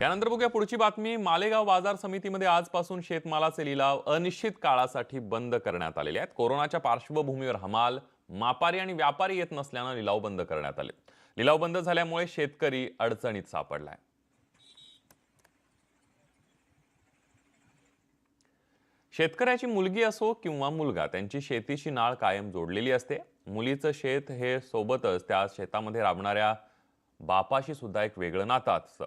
यानंतर बघूया पुढची बातमी. मालेगाव बाजार समितीमध्ये आजपासून शेतमालाचे लिलाव अनिश्चित काळासाठी बंद करण्यात आलेले आहेत. कोरोनाच्या पार्श्वभूमीवर हमाल मापारी आणि व्यापारी येत नसल्यानं लिलाव बंद करण्यात आले. लिलाव बंद झाल्यामुळे शेतकरी अडचणीत सापडलाय. शेतकऱ्याची मुलगी असो किंवा मुलगा त्यांची शेतीशी नाळ कायम जोडलेली असते. मुलीचं शेत हे सोबतच त्या शेतामध्ये राबणाऱ्या बापाशी सुद्धा एक वेगळं नातं असतं.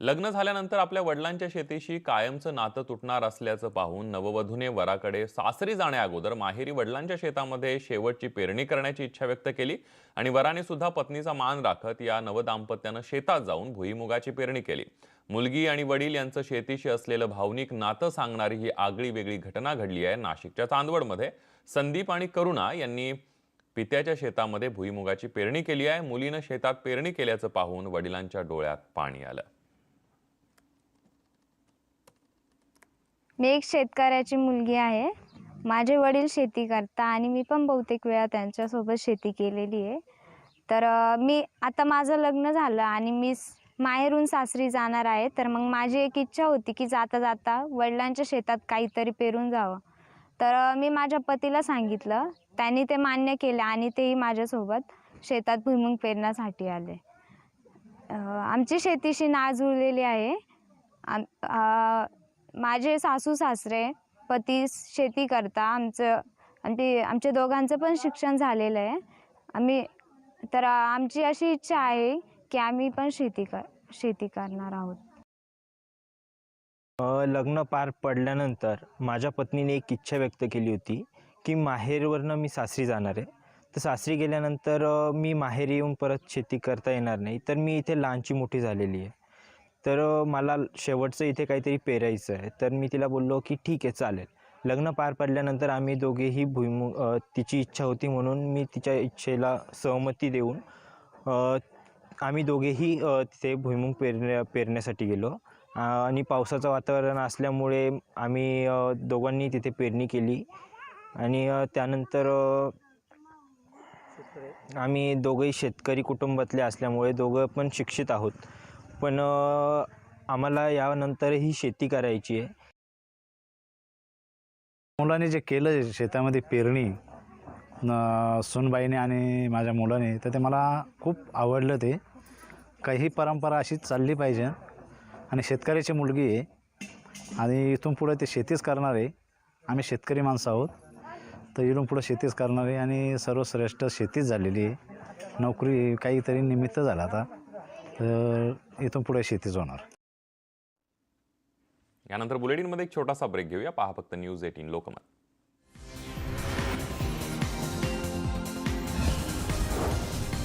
लग्न झाल्यानंतर आपल्या वडिलांच्या शेतीशी कायमचं नातं तुटणार असल्याचं पाहून नववधूने वराकडे सासरी जाण्याअगोदर माहेरी वडिलांच्या शेतामध्ये शेवटची पेरणी करण्याची इच्छा व्यक्त केली आणि वराने सुद्धा पत्नीचा मान राखत या नवदाम्पत्यानं शेतात जाऊन भुईमुगाची पेरणी केली. मुलगी आणि वडील यांचं शेतीशी असलेलं भावनिक नातं सांगणारी ही आगळी वेगळी घटना घडली आहे नाशिकच्या चांदवडमध्ये. संदीप आणि करुणा यांनी पित्याच्या शेतामध्ये भुईमुगाची पेरणी केली आहे. मुलीनं शेतात पेरणी केल्याचं पाहून वडिलांच्या डोळ्यात पाणी आलं. मी एक शेतकऱ्याची मुलगी आहे. माझे वडील शेती करता आणि मी पण बहुतेक वेळा त्यांच्यासोबत शेती केलेली आहे. तर मी आता माझं लग्न झालं आणि मी माहेरून सासरी जाणार आहे. तर मग माझी एक इच्छा होती की जाता जाता वडिलांच्या शेतात काहीतरी पेरून जावं. तर मी माझ्या पतीला सांगितलं. त्यांनी ते मान्य केलं आणि तेही माझ्यासोबत शेतात भुईमुंग पेरण्यासाठी आले. आमची शेतीशी नाळ जुळलेली आहे. आम माझे सासू सासरे पती शेती करता आमचं. आमची आमच्या दोघांचं पण शिक्षण झालेलं आहे. आम्ही तर आमची अशी इच्छा आहे की आम्ही पण शेती कर शेती करणार आहोत. लग्न पार पडल्यानंतर माझ्या पत्नीने एक इच्छा व्यक्त केली होती की माहेरवरनं मी सासरी जाणार आहे. तर सासरी गेल्यानंतर मी माहेरी येऊन परत शेती करता येणार नाही. तर मी इथे लहानची मोठी झालेली आहे. तर मला शेवटचं इथे काहीतरी पेरायचं आहे. तर मी तिला बोललो की ठीक आहे चालेल. लग्न पार पडल्यानंतर आम्ही दोघेही भुईमुग तिची इच्छा होती म्हणून मी तिच्या इच्छेला सहमती देऊन आम्ही दोघेही तिथे भुईमुग पेरण्या पेरण्यासाठी गेलो. आणि पावसाचं वातावरण असल्यामुळे आम्ही दोघांनी तिथे पेरणी केली. आणि त्यानंतर आम्ही दोघंही शेतकरी कुटुंबातले असल्यामुळे दोघं पण शिक्षित आहोत. पण आम्हाला आम्हाला यानंतरही शेती करायची आहे. मुलाने जे केलं शेतामध्ये पेरणी सोनबाईने सुनबाईने आणि माझ्या मुलाने तर ते मला खूप आवडलं ते. काही परंपरा अशीच चालली पाहिजे. आणि शेतकऱ्याची मुलगी आहे. आणि इथून पुढे ते शेतीच करणार आहे. आम्ही शेतकरी माणसं आहोत. तर इथून पुढं शेतीच करणार आहे. आणि सर्वश्रेष्ठ शेतीच झालेली आहे. नोकरी काहीतरी निमित्त झाला आता. तर इथून पुढे शेतीच होणार. यानंतर बुलेटिनमध्ये एक छोटासा ब्रेक घेऊया. पहा फक्त न्यूज एटीन लोकमत.